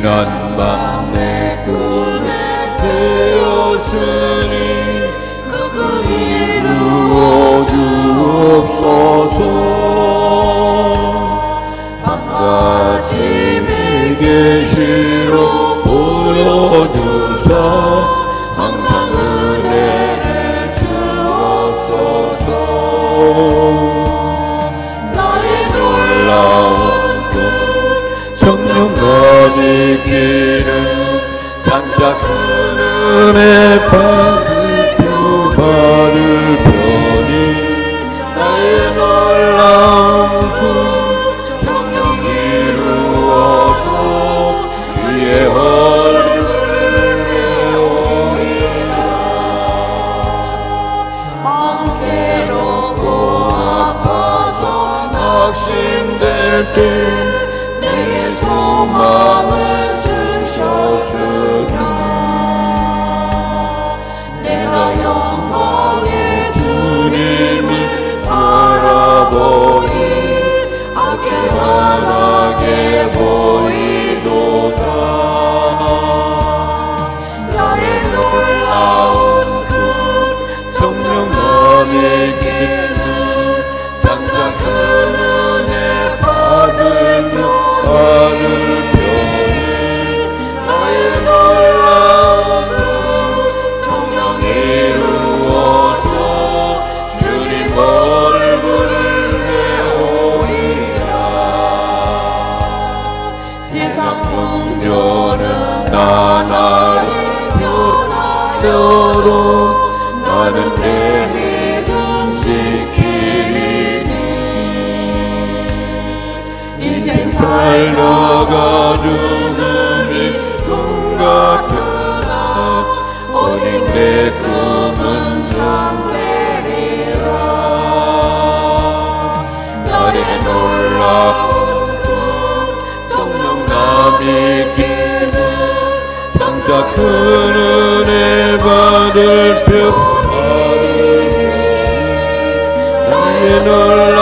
지난 밤내 꿈에 되었으니 그꿈 이루어 주옵소서. 밤같 정령감이 기는 장작 큰 은혜 받을 표 받을 편이 나의 놀라운 그 정령 이루어서 주의 얼굴을 배우리라 밤새롭고 아파서 낙심될 때 내게 소망을 주셨으며 내가 영광의 주님을 바라보니 악해 환하게 보이 세상 풍조는 나날이 변하여로 나는 내 믿음 지키리니. 인생 살다 진짜 큰 은혜 받을 표 나의 놀라